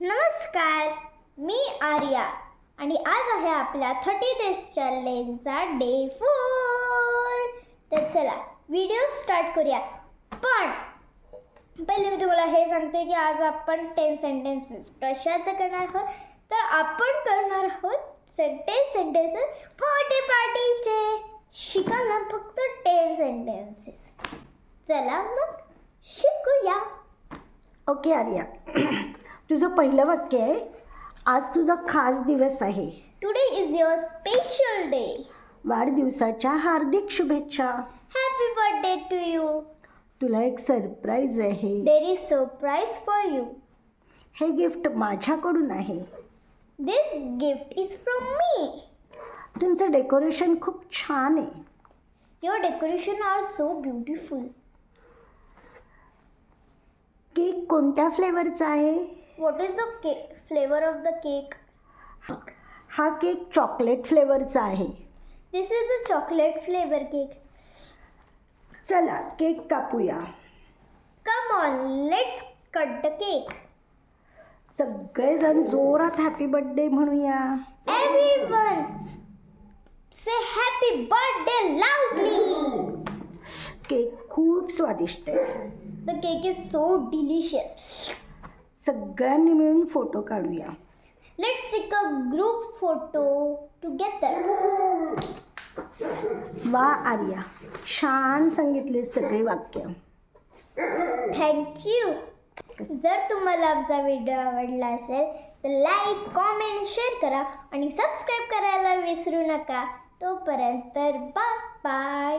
नमस्कार मी आर्या आणि आज आहे आपल्या थर्टी डेज चॅलेंजचा डे फोर तर चला व्हिडिओ स्टार्ट करूया. पण पहिले मी तुम्हाला हे सांगते की आज आपण टेन सेंटेन्सेस कशाचं करणार आहोत? तर आपण करणार आहोत सेंटेन्स सेंटेन्सेस बर्थडे पार्टीचे शिकायला फक्त टेन सेंटेन्सेस चला मग शिकूया. ओके आर्या. तुझं पहिलं वाक्य आहे आज तुझा खास दिवस आहे. Today is your special day वाढदिवसाच्या हार्दिक शुभेच्छा. हॅपी बर्थडे टू यू तुला एक सरप्राईज आहे. There is surprise for you हे गिफ्ट माझ्याकडून आहे. This gift is from me तुमचं डेकोरेशन खूप छान आहे. Your decoration are so beautiful cake कोणत्या फ्लेवरचा आहे? What is the cake flavour of the cake हा केक चॉकलेट फ्लेवरचा आहे. This is a chocolate flavour cake चला cake कापूया. Come on let's cut the cake सगळेजण जोरात हॅपी बर्थडे म्हणूया. Everyone say happy birthday loudly cake खूप स्वादिष्ट आहे. The cake is so delicious सगळ्यांनी मिळून फोटो काढूया. Let's take a group photo together. वा आर्या. छान सांगितले सगळे वाक्य. You. जर तुम्हाला आमचा व्हिडिओ आवडला असेल तर लाईक कॉमेंट शेअर करा आणि सबस्क्राईब करायला विसरू नका. तोपर्यंत बाय बाय